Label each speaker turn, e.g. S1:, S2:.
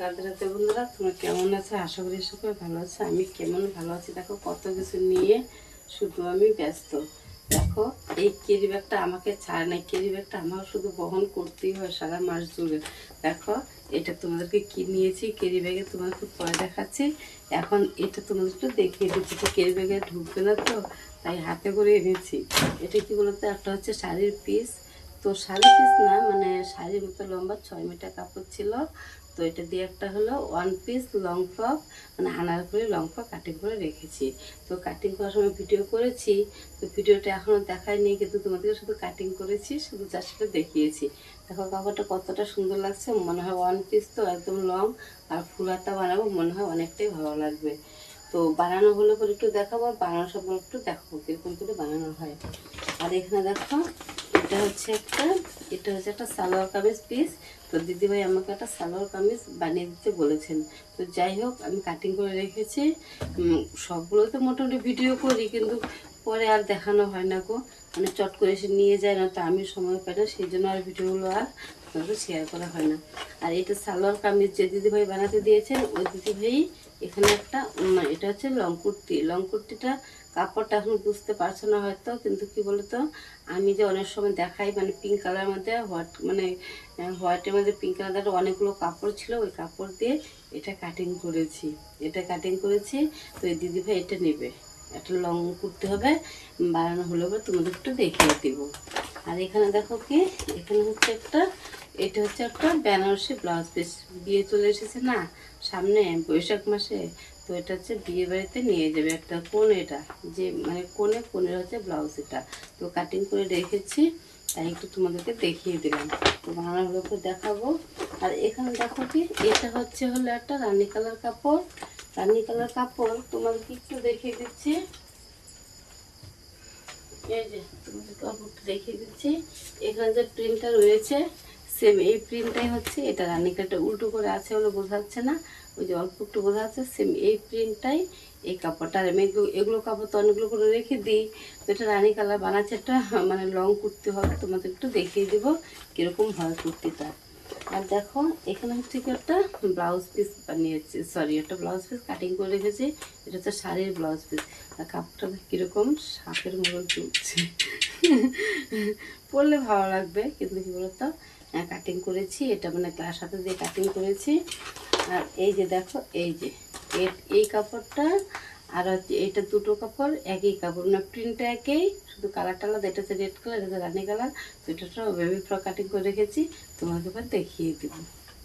S1: রাধে বন্ধুরা, তোমরা কেমন আছো? আশা করি সকলে ভালো আছো। আমি কেমন ভালো আছি? দেখো, কত কিছু নিয়ে শুধু আমি ব্যস্ত। দেখো, এই কেরি ব্যাগটা আমাকে ছাড়ে না কেরি ব্যাগটা আমার শুধু বহন করতেই হয় সারা মাস জুড়ে। দেখো, এটা তোমাদেরকে কি নিয়েছি? কেরি ব্যাগে তোমাদেরকে পরে দেখাচ্ছি। এখন এটা তোমাদের একটু দেখিয়ে দিচ্ছি। তো কেরি ব্যাগে ঢুকবে না তো, তাই হাতে করে এনেছি। এটা কি বলতো? একটা হচ্ছে শাড়ির পিস তো শাড়ি পিস না মানে শাড়ির মতো লম্বা, ছয় মিটার কাপড় ছিল। তো এটা দিয়ে একটা হলো ওয়ান পিস লং ফ্রক মানে আনারকলি লং ফ্রক কাটিং করে রেখেছি। তো কাটিং করার সময় ভিডিও করেছি, তো ভিডিওটা এখনও দেখায়নি, কিন্তু তোমাদেরকে শুধু কাটিং করেছি, শুধু জাস্ট করে দেখিয়েছি। দেখো কাপড়টা কতটা সুন্দর লাগছে, মনে হয় ওয়ান পিস তো একদম লং আর ফুলাটা বানাবো মনে হয় অনেকটাই ভালো লাগবে। তো বানানো হলে পরে একটু দেখাবো, আর বানানো সম্পর্কে একটু দেখাবো, কীরকম করে বানানো হয়। আর এখানে দেখো এটা হচ্ছে একটা, এটা হচ্ছে একটা সালোয়ার কামিজ পিস তো দিদিভাই আমাকে একটা সালোয়ার কামিজ বানিয়ে দিতে বলেছেন। তো যাই হোক, আমি কাটিং করে রেখেছি। সবগুলো তো মোটামুটি ভিডিও করি, কিন্তু পরে আর দেখানো হয় না গো। মানে চট করে এসে নিয়ে যায় না, তো আমি সময় পাই না, সেই জন্য আর ভিডিওগুলো আর তোমাকে শেয়ার করা হয় না। আর এটা সালোয়ার কামিজ যে দিদিভাই বানাতে দিয়েছেন, ওই দিদিভাই এখানে একটা এটা হচ্ছে লং কুর্তি লং কুর্তিটা কাপড়টা এখন বুঝতে পারছ না হয়তো, কিন্তু কি বলতো, আমি যে অনেক সময় দেখাই মানে পিঙ্ক কালার মধ্যে হোয়াইট মানে হোয়াইটের মধ্যে পিঙ্ক কালার অনেকগুলো কাপড় ছিল, ওই কাপড় দিয়ে এটা কাটিং করেছি। এটা কাটিং করেছি, তো এই দিদিভাই এটা নেবে। একটা লং করতে হবে, বানানো হলে তোমাদের একটু দেখিয়ে দিব। আর এখানে দেখো কি, এখানে হচ্ছে একটা এটা হচ্ছে একটা বেনারসি ব্লাউজ পিস। বিয়ে চলে এসেছে না, সামনে বৈশাখ মাসে, তো এটা হচ্ছে বিয়ে বাড়িতে নিয়ে যাবে একটা কোন এটা, যে মানে কোনে কোনের হচ্ছে ব্লাউজ এটা। তো কাটিং করে রেখেছি, তাই একটু তোমাদেরকে দেখিয়ে দিলাম। তো বানানো হলে পরে দেখাবো। আর এখানে দেখো কি, এটা হচ্ছে হলো একটা রানী কালার কাপড়। রানী কালার কাপড় তোমাদেরকে একটু দেখিয়ে দিচ্ছি। এই যে তোমাদের কাপড়টা দেখিয়ে দিচ্ছি। এখানে যে প্রিন্টটা রয়েছে সেম এই প্রিন্টটাই হচ্ছে, এটা রানিকাটা উল্টো করে আছে বলে বোঝা যাচ্ছে না, ওই যে অল্প একটু বোঝা যাচ্ছে সেম এই প্রিন্টটাই এই কাপড়টা আর আমি এগুলো কাপড় তো অনেকগুলো করে রেখে দিই, তো এটা রানী কালার বানাচ্ছে একটা মানে লং কুর্তি হবে, তোমাদের একটু দেখিয়ে দেবো কীরকম হয় কুর্তিটা। আর দেখো, এখানে হচ্ছে কি একটা ব্লাউজ পিস বানিয়েছি সরি একটা ব্লাউজ পিস কাটিং করে রেখেছি, এটা হচ্ছে শাড়ির ব্লাউজ পিস আর কাপড়টা কীরকম সাপের মতো চলছে পরলে ভালো লাগবে, কিন্তু কি বলতো কাটিং করেছি। এটা মানে ক্লাস হাতে দিয়ে কাটিং করেছি। আর এই যে দেখো, এই যে এই কাপড়টা আর হচ্ছে এটা দুটো কাপড়, একই কাপড়। না প্রিন্টটা একই, শুধু কালারটা আলাদা এটা হচ্ছে রেড কালার এটা রানি কালার বেবি ফ্রক কাটিং করে রেখেছি। তোমাকে দেখিয়ে দেবো।